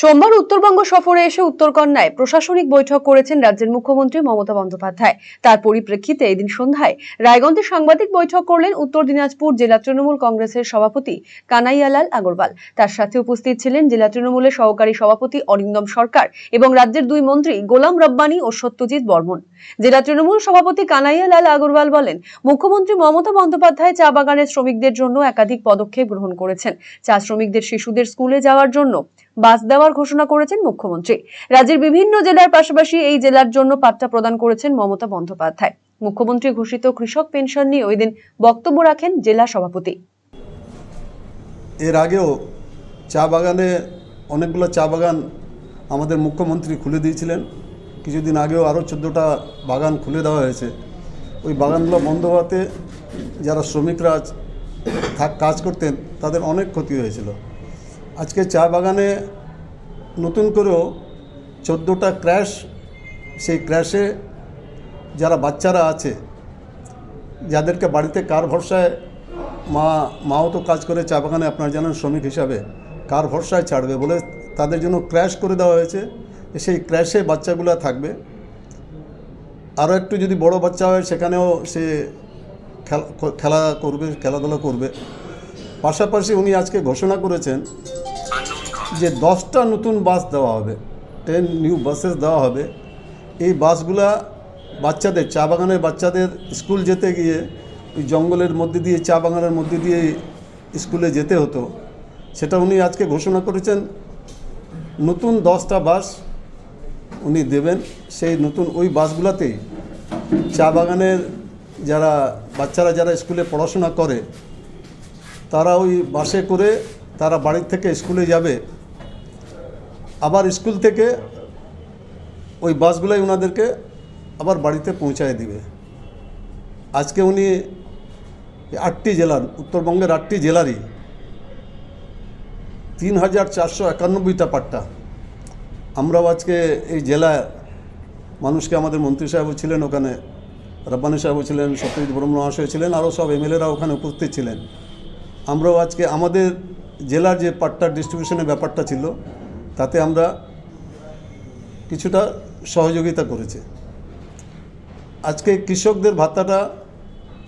সোমবার উত্তরবঙ্গ সফরে এসে উত্তরকন্যায় প্রশাসনিক বৈঠক করেছেন রাজ্যের মুখ্যমন্ত্রী মমতা বন্দ্যোপাধ্যায়। তার পরিপ্রেক্ষিতে এদিন সন্ধ্যায় রায়গঞ্জে সাংবাদিক বৈঠক করলেন উত্তর দিনাজপুর জেলা তৃণমূল কংগ্রেসের সভাপতি কানাইয়ালাল আগরওয়াল। তার সাথে উপস্থিত ছিলেন জেলা তৃণমূলের সহকারী সভাপতি অরিন্দম সরকার এবং রাজ্যের দুই মন্ত্রী গোলাম রব্বানী ও সত্যজিৎ বর্মন। জেলা তৃণমূল সভাপতি কানাইয়ালাল আগরওয়াল বলেন, মুখ্যমন্ত্রী মমতা বন্দ্যোপাধ্যায় চা বাগানের শ্রমিকদের জন্য একাধিক পদক্ষেপ গ্রহণ করেছেন। চা শ্রমিকদের শিশুদের স্কুলে যাওয়ার জন্য বাস দেওয়ার ঘোষণা করেছেন মুখ্যমন্ত্রী। রাজ্যের বিভিন্ন জেলার পাশাপাশি এই জেলার জন্য পাট্টা প্রদান করেছেন মমতা বন্দ্যোপাধ্যায়। মুখ্যমন্ত্রী ঘোষিত কৃষক পেনশন নিয়ে ওই দিন বক্তব্য রাখেন জেলা সভাপতি। এর আগেও চা বাগানে অনেকগুলো চা বাগান আমাদের মুখ্যমন্ত্রী খুলে দিয়েছিলেন। কিছুদিন আগেও আরও চোদ্দোটা বাগান খুলে দেওয়া হয়েছে। ওই বাগানগুলো বন্ধ হওয়াতে যারা শ্রমিকরা কাজ করতেন তাদের অনেক ক্ষতি হয়েছিল। আজকে চা বাগানে নতুন করেও চোদ্দোটা ক্র্যাশ, সেই ক্র্যাশে যারা বাচ্চারা আছে, যাদেরকে বাড়িতে কার ভরসায় মা, মাও তো কাজ করে চা বাগানে, আপনারা জানেন শ্রমিক হিসাবে কার ভরসায় ছাড়বে বলে তাদের জন্য ক্র্যাশ করে দেওয়া হয়েছে। সেই ক্র্যাশে বাচ্চাগুলো থাকবে। আরও একটু যদি বড় বাচ্চা হয়, সেখানেও সে খেলা করবে, খেলাধুলা করবে। পাশাপাশি উনি আজকে ঘোষণা করেছেন যে দশটা নতুন বাস দেওয়া হবে টেন নিউ বাসেস দেওয়া হবে। এই বাসগুলা বাচ্চাদের, চা বাগানের বাচ্চাদের স্কুল যেতে গিয়ে, ওই জঙ্গলের মধ্যে দিয়ে, চা বাগানের মধ্যে দিয়ে স্কুলে যেতে হতো। সেটা উনি আজকে ঘোষণা করেছেন। নতুন দশটা বাস উনি দেবেন। সেই নতুন ওই বাসগুলাতেই চা বাগানের যারা বাচ্চারা, যারা স্কুলে পড়াশোনা করে তারা ওই বাসে করে তারা বাড়ির থেকে স্কুলে যাবে। আবার স্কুল থেকে ওই বাসগুলোই ওনাদেরকে আবার বাড়িতে পৌঁছায় দিবে। আজকে উনি আটটি জেলার, উত্তরবঙ্গের আটটি জেলারই। তিন হাজার চারশো একানব্বইটা পাট্টা। আমরাও আজকে এই জেলায় মানুষকে আমাদের মন্ত্রী সাহেবও ছিলেন ওখানে, রব্বানি সাহেবও ছিলেন, সত্যজিৎ ব্রহ্ম মহাশয় ছিলেন, আরও সব এমএলএরা ওখানে উপস্থিত ছিলেন। আমরাও আজকে আমাদের জেলার যে পাট্টার ডিস্ট্রিবিউশনের ব্যাপারটা ছিল, তাতে আমরা কিছুটা সহযোগিতা করেছি। আজকে কৃষকদের ভাতাটা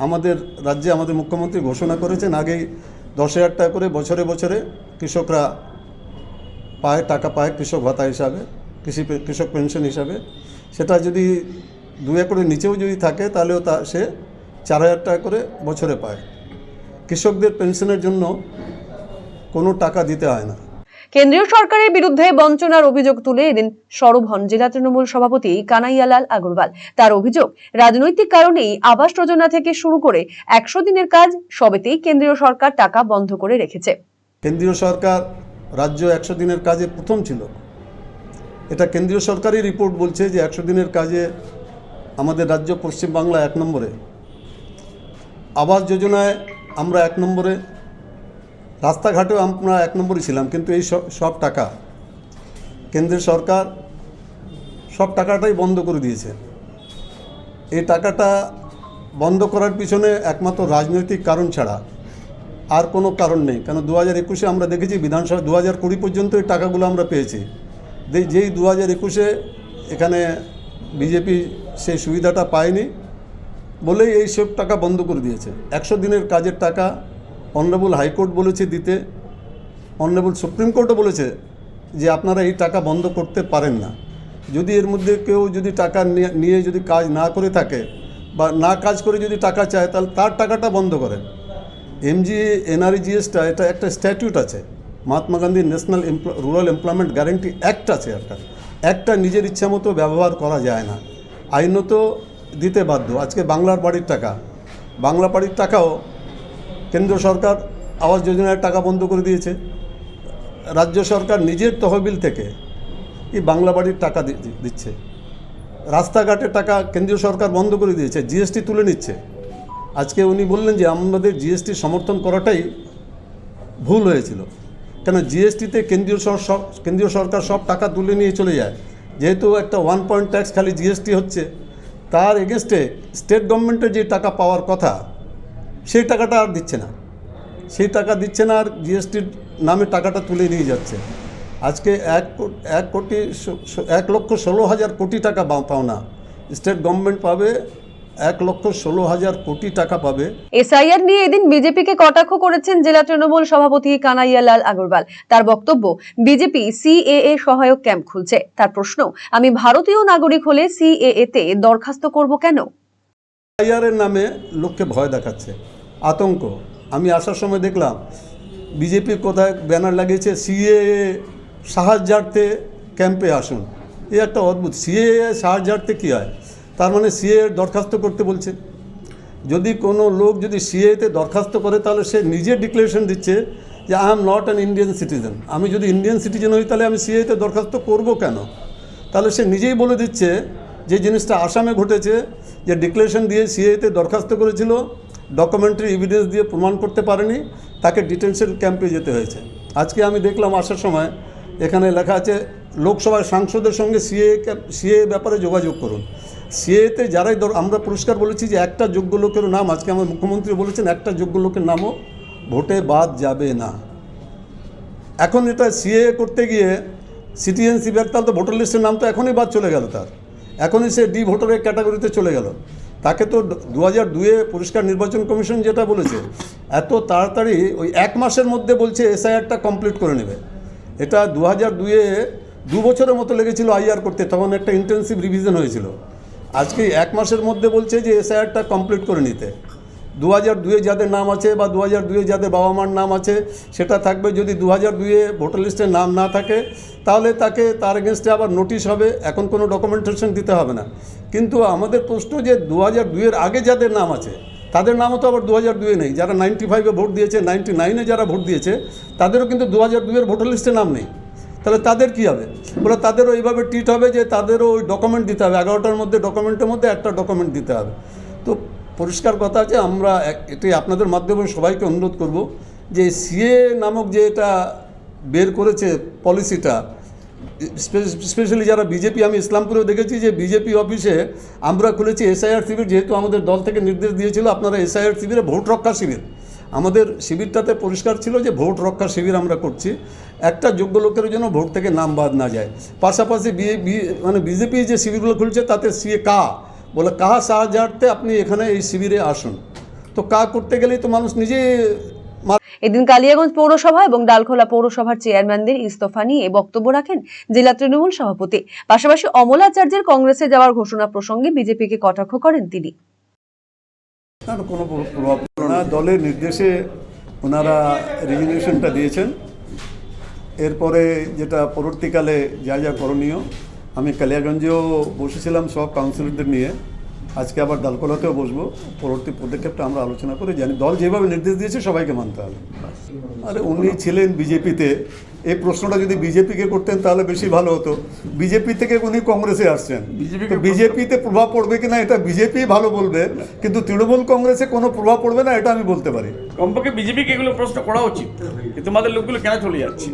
আমাদের রাজ্যে আমাদের মুখ্যমন্ত্রী ঘোষণা করেছেন, আগেই দশ হাজার টাকা করে বছরে বছরে কৃষকরা পায়, টাকা পায় কৃষক ভাতা হিসাবে, কৃষি কৃষক পেনশন হিসাবে। সেটা যদি দু একরের নিচেও যদি থাকে, তাহলেও তা সে চার হাজার টাকা করে বছরে পায়। কৃষকদের পেনশনের জন্য কোনো টাকা দিতে হয় না। কেন্দ্রীয় সরকারের বিরুদ্ধে বঞ্চনার অভিযোগ তুলে এদিন সরব হন জেলা তৃণমূল সভাপতি কানাইয়ালাল আগরওয়াল। তার অভিযোগ রাজনৈতিক কারণেই আবাস যোজনা থেকে শুরু করে একশো দিনের কাজ সবেতেই কেন্দ্রীয় সরকার টাকা বন্ধ করে রেখেছে। কেন্দ্রীয় সরকার রাজ্য একশো দিনের কাজে প্রথম ছিল। এটা কেন্দ্রীয় সরকারই রিপোর্ট বলছে যে একশো দিনের কাজে আমাদের রাজ্য পশ্চিমবাংলা এক নম্বরে। আবাস যোজনায় আমরা এক নম্বরে, রাস্তাঘাটেও আমরা এক নম্বরে ছিলাম, কিন্তু এই সব টাকা কেন্দ্রের সরকার সব টাকাটাই বন্ধ করে দিয়েছে। এই টাকাটা বন্ধ করার পিছনে একমাত্র রাজনৈতিক কারণ ছাড়া আর কোনো কারণ নেই। কেন দু হাজার একুশে আমরা দেখেছি বিধানসভা দু হাজার কুড়ি পর্যন্ত এই টাকাগুলো আমরা পেয়েছি। যেই দু হাজার একুশে এখানে বিজেপি সেই সুবিধাটা পায়নি বলেই এই সব টাকা বন্ধ করে দিয়েছে। একশো দিনের কাজের টাকা অনারেবল হাইকোর্ট বলেছে দিতে। অনারেবল সুপ্রিম কোর্টও বলেছে যে আপনারা এই টাকা বন্ধ করতে পারেন না। যদি এর মধ্যে কেউ যদি টাকা নিয়ে- যদি কাজ না করে থাকে বা না কাজ করে যদি টাকা চায়, তাহলে তার টাকাটা বন্ধ করেন এমজি এনআরজিএসটা এটা একটা স্ট্যাটিউট আছে। Mahatma Gandhi national rural employment guarantee act আছে একটা। একটা নিজের ইচ্ছা মতো ব্যবহার করা যায় না। আইনত দিতে বাধ্য। আজকে বাংলার বাড়ির টাকা। বাংলা বাড়ির টাকাও কেন্দ্র সরকার আবাস যোজনার টাকা বন্ধ করে দিয়েছে। রাজ্য সরকার নিজের তহবিল থেকে এই বাংলা বাড়ির টাকা দিচ্ছে। রাস্তাঘাটের টাকা কেন্দ্রীয় সরকার বন্ধ করে দিয়েছে, জিএসটি তুলে নিচ্ছে। আজকে উনি বললেন যে, আমাদের জিএসটি সমর্থন করাটাই ভুল হয়েছিল। কেন জিএসটিতে কেন্দ্রীয় কেন্দ্রীয় সরকার সব টাকা তুলে নিয়ে চলে যায়। যেহেতু একটা ওয়ান পয়েন্ট ট্যাক্স খালি জিএসটি হচ্ছে তার এগেনস্টে স্টেট গভর্নমেন্টের যে টাকা পাওয়ার কথা, সেই টাকাটা আর দিচ্ছে না। সেই টাকা দিচ্ছে না আর জিএসটির নামে টাকাটা তুলে নিয়ে যাচ্ছে। আজকে এক এক কোটি এক লক্ষ ষোলো হাজার কোটি টাকা পাওনা স্টেট গভর্নমেন্ট পাবে এক লক্ষ ষোলো হাজার কোটি টাকা পাবে। এসআইআর নিয়ে এদিন বিজেপিকে কটাক্ষ করেছেন জেলা তৃণমূল সভাপতি কানাইয়া লাল আগরওয়াল। তার বক্তব্য বিজেপি সিএএ সহায়ক ক্যাম্প খুলছে। তার প্রশ্ন আমি ভারতীয় নাগরিক হলে সিএএ তে দরখাস্ত করব কেন? আইআরের নামে লোককে ভয় দেখাচ্ছে। আতঙ্ক। আমি আসার সময় দেখলাম বিজেপির কোথায় ব্যানার লাগিয়েছে সিএ সাহায্যার্থে ক্যাম্পে আসুন। এ একটা অদ্ভুত সিএ সাহায্যার্থে কী হয়? তার মানে সিএ দরখাস্ত করতে বলছে। যদি কোনো লোক যদি সিএতে দরখাস্ত করে, তাহলে সে নিজে ডিক্লারেশন দিচ্ছে যে I am not an Indian citizen আমি যদি ইন্ডিয়ান সিটিজেন হই, তাহলে আমি সিএতে দরখাস্ত করব কেন? তাহলে সে নিজেই বলে দিচ্ছে যে, জিনিসটা আসামে ঘটেছে, যে ডিক্লারেশন দিয়ে সিএতে দরখাস্ত করেছিল ডকুমেন্টারি এভিডেন্স দিয়ে প্রমাণ করতে পারেনি, তাকে ডিটেনশন ক্যাম্পে যেতে হয়েছে। আজকে আমি দেখলাম আসার সময় এখানে লেখা আছে, লোকসভার সাংসদের সঙ্গে সিএ সিএ ব্যাপারে যোগাযোগ করুন। সিএতে যারাই ধর আমরা পুরস্কার বলেছি যে একটা যোগ্য লোকের নাম, আজকে আমার মুখ্যমন্ত্রী বলেছেন একটা যোগ্য লোকের নামও ভোটে বাদ যাবে না। এখন এটা সিএ করতে গিয়ে সিটিজেনশিপ তাহলে তো ভোটার লিস্টের নাম তো এখনই বাদ চলে গেল তার। এখনই সে ডি ভোটারের ক্যাটাগরিতে চলে গেল। তাকে তো দু হাজার দুয়ে পরিষ্কার নির্বাচন কমিশন যেটা বলেছে, এত তাড়াতাড়ি ওই এক মাসের মধ্যে বলছে এসআইআরটা কমপ্লিট করে নেবে। এটা দু হাজার দুয়ে দু বছরের মতো লেগেছিল আইআর করতে, তখন একটা ইন্টেন্সিভ রিভিশন হয়েছিল। আজকে এক মাসের মধ্যে বলছে যে এসআইআরটা কমপ্লিট করে নিতে। দু হাজার দুয়ে যাদের নাম আছে বা দু হাজার দুয়ে যাদের বাবা মার নাম আছে, সেটা থাকবে যদি দু হাজার দুয়ে ভোটার লিস্টে নাম না থাকে, তাহলে তাকে তার এগেনস্টে আবার নোটিশ হবে, এখন কোনো ডকুমেন্টেশন দিতে হবে না। কিন্তু আমাদের প্রশ্ন যে দু হাজার দুয়ের আগে যাদের নাম আছে, তাদের নামও তো আবার দু হাজার দুয়ে নেই। যারা নাইনটি ফাইভে ভোট দিয়েছে নাইনটি নাইনে যারা ভোট দিয়েছে, তাদেরও কিন্তু দু হাজার দুয়ের ভোটার লিস্টে নাম নেই। তাহলে তাদের কি হবে? বলে তাদেরও এইভাবে ট্রিট হবে যে তাদেরও ওই ডকুমেন্ট দিতে হবে। এগারোটার মধ্যে ডকুমেন্টের মধ্যে একটা ডকুমেন্ট দিতে হবে। তো পরিষ্কার কথা আছে আমরা এটাই আপনাদের মাধ্যমে সবাইকে অনুরোধ করব যে সিএ নামক যে এটা বের করেছে পলিসিটা স্পেশালি যারা বিজেপি আমি ইসলামপুরেও দেখেছি যে বিজেপি অফিসে আমরা খুলেছি এসআইআর শিবির, যেহেতু আমাদের দল থেকে নির্দেশ দিয়েছিল আপনারা এসআইআর শিবিরে ভোট রক্ষা শিবির। আমাদের শিবিরটাতে পরিষ্কার ছিল যে ভোট রক্ষা শিবির আমরা করছি। একটা যোগ্য লোকের জন্য ভোট থেকে নাম বাদ না যায়। পাশাপাশি মানে বিজেপি যে শিবিরগুলো খুলছে, তাতে সিএ কা বলে কাহা সাহায্যার্থে আপনি এখানে এই শিবিরে আসুন। তো কা করতে গেলেই তো মানুষ নিজে এদিন কালিয়াগঞ্জ পৌরসভা এবং ডালখোলা পৌরসভার চেয়ারম্যানদের ইস্তফা নিয়ে বক্তব্য রাখেন জেলা তৃণমূল সভাপতি। পাশাপাশি অমলাচার্যের কংগ্রেসে যাওয়ার ঘোষণা প্রসঙ্গে বিজেপিকে কটাক্ষ করেন তিনি। না, কোনো প্র- প্রভাব না। দলের নির্দেশে ওনারা রেজিগনেশনটা দিয়েছেন। এরপরে যেটা পরবর্তীকালে যা যা করণীয় আমি কালিয়াগঞ্জেও বসেছিলাম সব কাউন্সিলরদের নিয়ে। আজকে আবার ডালকোলাতেও বসবো। পরবর্তী পদক্ষেপটা আমরা আলোচনা করে জানি। দল যেভাবে নির্দেশ দিয়েছে সবাইকে মানতে হবে। আরে উনি ছিলেন বিজেপিতে। এই প্রশ্নটা যদি বিজেপিকে করতেন তাহলে বেশি ভালো হতো। বিজেপি থেকে উনি কংগ্রেসে আসছেন। বিজেপিতে প্রভাব পড়বে কিনা এটা বিজেপি ভালো বলবে। কিন্তু তৃণমূল কংগ্রেসে কোনো প্রভাব পড়বে না এটা আমি বলতে পারি। কমপক্ষে বিজেপিকে এগুলো প্রশ্ন করা উচিত। তোমাদের লোকগুলো কেন চলে যাচ্ছে?